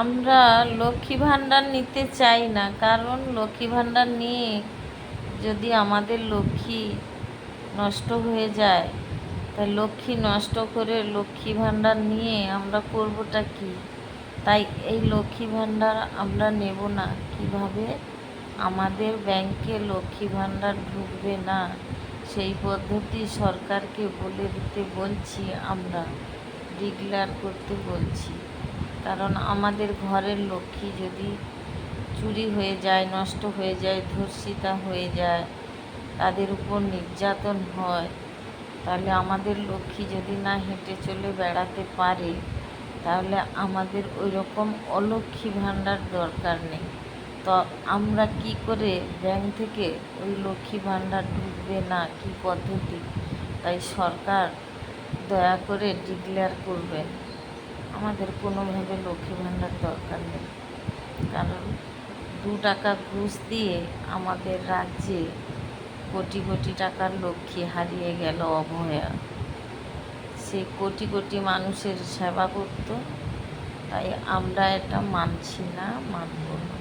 আমরা লক্ষ্মী ভাণ্ডার নিতে চাই না, কারণ লক্ষ্মী ভাণ্ডার নিয়ে যদি আমাদের লক্ষ্মী নষ্ট হয়ে যায় তাই লক্ষ্মী নষ্ট করে লক্ষ্মী ভাণ্ডার নিয়ে আমরা করবোটা কি? তাই এই লক্ষ্মী ভাণ্ডার আমরা নেব না। কীভাবে? আমাদের ব্যাংকে লক্ষ্মী ভাণ্ডার ঢুকবে না। সেই পদ্ধতি সরকারকে বলে দিতে বলছি আমরা, ডিক্লেয়ার করতে বলছি। কারণ আমাদের ঘরের লক্ষ্মী যদি চুরি হয়ে যায়, নষ্ট হয়ে যায়, ধর্ষিতা হয়ে যায়, তাদের উপর নির্যাতন হয়, তাহলে আমাদের লক্ষ্মী যদি না হেঁটে চলে বেড়াতে পারে, তাহলে আমাদের ওই রকম অলক্ষ্মী ভাণ্ডার দরকার নেই। তো আমরা কি করে ব্যাংক থেকে ওই লক্ষ্মী ভাণ্ডার ঢুকবে না? কি পদ্ধতি? তাই সরকার দয়া করে ডিক্লেয়ার করবেন। আমাদের কোনোভাবে লক্ষ্মী ভাণ্ডার দরকার নেই। কারণ দু টাকা ঘুষ দিয়ে আমাদের রাজ্যে কোটি কোটি টাকার লক্ষ্মী হারিয়ে গেল অভয়া সে কোটি কোটি মানুষের সেবা করত, তাই আমরা এটা মানছি না, মানব না।